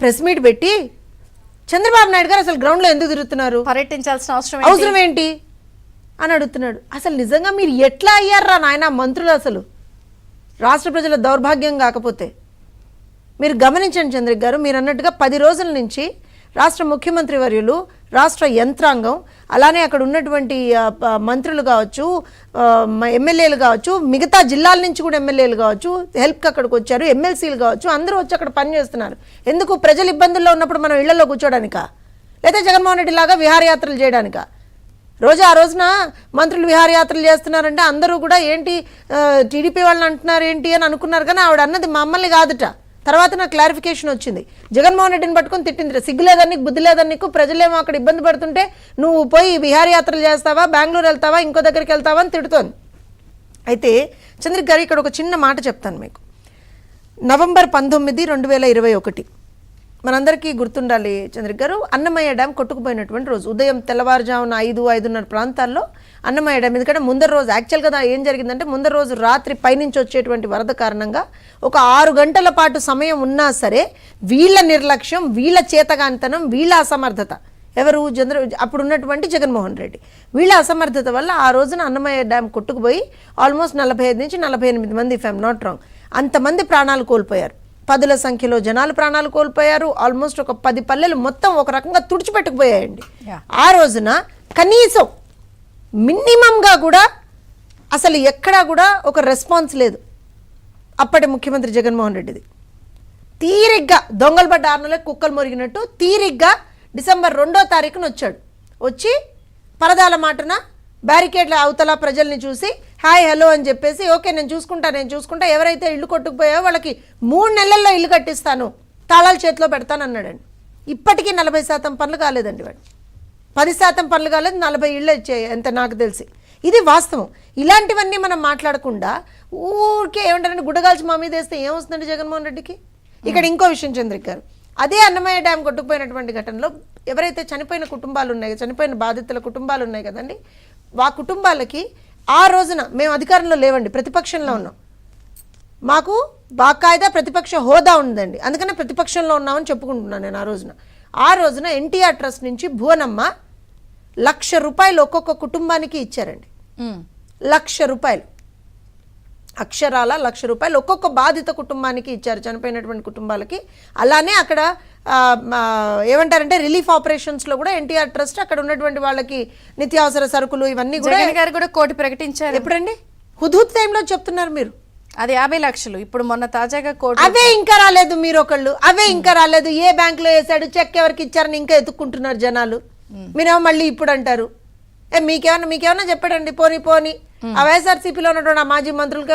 Press meet పెట్టి చంద్రబాబు నాయుడు గారు అసలు గ్రౌండ్లో ఎందుకు తిరుగుతున్నారు? పర్యటించాల్సిన అవసరం ఏంటి? అవసరం ఏంటి? అని అడుగుతున్నాడు. అసలు నిజంగా మీరు ఎట్లా అయ్యారా నాయన మంత్రులు అసలు? రాష్ట్ర ప్రజల దౌర్భాగ్యం కాకపోతే. మీరు గమనించండి చంద్రిక్ గారు మీరు అన్నట్టుగా పది రోజుల నుంచి రాష్ట్ర ముఖ్యమంత్రి వర్యులు రాష్ట్ర యంత్రాంగం అలానే అక్కడ ఉన్నటువంటి ప- మంత్రులు కావచ్చు ఎమ్మెల్యేలు కావచ్చు మిగతా జిల్లాల నుంచి కూడా ఎమ్మెల్యేలు కావచ్చు హెల్ప్కి అక్కడికి వచ్చారు ఎమ్మెల్సీలు కావచ్చు అందరూ వచ్చి అక్కడ పని చేస్తున్నారు. ఎందుకు? ప్రజలు ఇబ్బందుల్లో ఉన్నప్పుడు మనం ఇళ్ళలో కూర్చోడానికా? లేదా జగన్మోహన్ రెడ్డి లాగా విహారయాత్రలు చేయడానికా? రోజు ఆ రోజున మంత్రులు విహారయాత్రలు చేస్తున్నారంటే అందరూ కూడా ఏంటి టీడీపీ వాళ్ళని అంటున్నారు ఏంటి అని అనుకున్నారు కానీ ఆవిడ అన్నది మమ్మల్ని కాదుట. తర్వాత నాకు క్లారిఫికేషన్ వచ్చింది. జగన్మోహన్ రెడ్డిని పట్టుకొని తిట్టింది సిగ్గు లేదని బుద్ధి లేదని నీకు ప్రజలేమో అక్కడ ఇబ్బంది పడుతుంటే నువ్వు పోయి విహారయాత్రలు చేస్తావా బెంగళూరు వెళ్తావా ఇంకో దగ్గరికి వెళ్తావా అని తిడుతోంది. అయితే చంద్రిక గారు ఇక్కడ ఒక చిన్న మాట చెప్తాను మీకు. నవంబర్ పంతొమ్మిది రెండు వేల ఇరవై ఒకటి. మనందరికీ గుర్తుండాలి చంద్రిక గారు అన్నమయ్య డ్యామ్ కొట్టుకుపోయినటువంటి రోజు ఉదయం తెల్లవారుజామున ఐదు ఐదున్నర ప్రాంతాల్లో అన్నమయ్య డ్యామ్. ఎందుకంటే ముందర రోజు యాక్చువల్గా ఏం జరిగిందంటే ముందర రోజు రాత్రి పైనుంచి వచ్చేటువంటి వరద కారణంగా ఒక ఆరు గంటల పాటు సమయం ఉన్నా సరే వీళ్ళ నిర్లక్ష్యం వీళ్ళ చేతగాంతనం వీళ్ళ అసమర్థత. ఎవరు? చంద్ర అప్పుడు ఉన్నటువంటి జగన్మోహన్ రెడ్డి. వీళ్ళ అసమర్థత వల్ల ఆ రోజున అన్నమయ్య డ్యామ్ కొట్టుకుపోయి ఆల్మోస్ట్ నలభై ఐదు నుంచి నలభై ఎనిమిది మంది ఇఫ్ ఐమ్ నాట్ రాంగ్ అంతమంది ప్రాణాలు కోల్పోయారు. పదుల సంఖ్యలో జనాలు ప్రాణాలు కోల్పోయారు. ఆల్మోస్ట్ ఒక పది పల్లెలు మొత్తం ఒక రకంగా తుడిచిపెట్టుకుపోయాయండి. ఆ రోజున కనీసం మినిమంగా కూడా అసలు ఎక్కడా కూడా ఒక రెస్పాన్స్ లేదు. అప్పటి ముఖ్యమంత్రి జగన్మోహన్ రెడ్డిది. తీరిగ్గా దొంగలు పడ్డ ఆరు నెలలకు కుక్కలు మురిగినట్టు తీరిగ్గా డిసెంబర్ రెండో తారీఖున వచ్చాడు. వచ్చి పరదాల మాటన బ్యారికేడ్ల అవతల ప్రజల్ని చూసి హాయ్ హలో అని చెప్పేసి ఓకే నేను చూసుకుంటా నేను చూసుకుంటా. ఎవరైతే ఇల్లు కొట్టుకుపోయాయో వాళ్ళకి మూడు నెలల్లో ఇల్లు కట్టిస్తాను. తాళాలు చేతిలో పెడతాను అన్నాడండి. ఇప్పటికీ నలభై శాతం పనులు కాలేదండి వాడు. పది శాతం పనులు కాలేదు నలభై ఇళ్ళు వచ్చాయి ఎంత నాకు తెలిసి. ఇది వాస్తవం. ఇలాంటివన్నీ మనం మాట్లాడకుండా ఊరికే ఏమంటారంటే గుడ్డగాల్చి మా మీద వేస్తే ఏమొస్తుందండి జగన్మోహన్ రెడ్డికి? ఇక్కడ ఇంకో విషయం చంద్రిక్ గారు. అదే అన్నమయ్య డ్యామ్ కొట్టుకుపోయినటువంటి ఘటనలో ఎవరైతే చనిపోయిన కుటుంబాలు ఉన్నాయి చనిపోయిన బాధితుల కుటుంబాలు ఉన్నాయి కదండి ఆ కుటుంబాలకి ఆ రోజున మేము అధికారంలో లేవండి ప్రతిపక్షంలో ఉన్నాం. మాకు బాకాయిదా ప్రతిపక్ష హోదా ఉందండి. అందుకనే ప్రతిపక్షంలో ఉన్నామని చెప్పుకుంటున్నాను నేను ఆ రోజున. ఆ రోజున ఎన్టీఆర్ ట్రస్ట్ నుంచి భువనమ్మ లక్ష రూపాయలు ఒక్కొక్క కుటుంబానికి ఇచ్చారండి. లక్ష రూపాయలు. అక్షరాల లక్ష రూపాయలు ఒక్కొక్క బాధిత కుటుంబానికి ఇచ్చారు. చనిపోయినటువంటి కుటుంబాలకి. అలానే అక్కడ ఏమంటారంటే రిలీఫ్ ఆపరేషన్స్లో కూడా ఎన్టీఆర్ ట్రస్ట్ అక్కడ ఉన్నటువంటి వాళ్ళకి నిత్యావసర సరుకులు ఇవన్నీ కూడా గారు కూడా కోటి ప్రకటించారు. ఎప్పుడండి? హుదూద్ టైంలో చెప్తున్నారు మీరు. అది యాభై లక్షలు. ఇప్పుడు మొన్న తాజాగా కోటి అవే ఇంకా రాలేదు మీరు ఒకళ్ళు అవే ఇంకా రాలేదు. ఏ బ్యాంక్లో వేసాడు? చెక్ ఎవరికి ఇచ్చారని ఇంకా ఎత్తుక్కుంటున్నారు జనాలు. మీరేమో మళ్ళీ ఇప్పుడు అంటారు. ఏ మీకేమన్నా మీకేమన్నా చెప్పాడండి? పోనీ పోనీ. ఆ వైఎస్ఆర్సీపీలో ఉన్నటువంటి ఆ మాజీ మంత్రులకి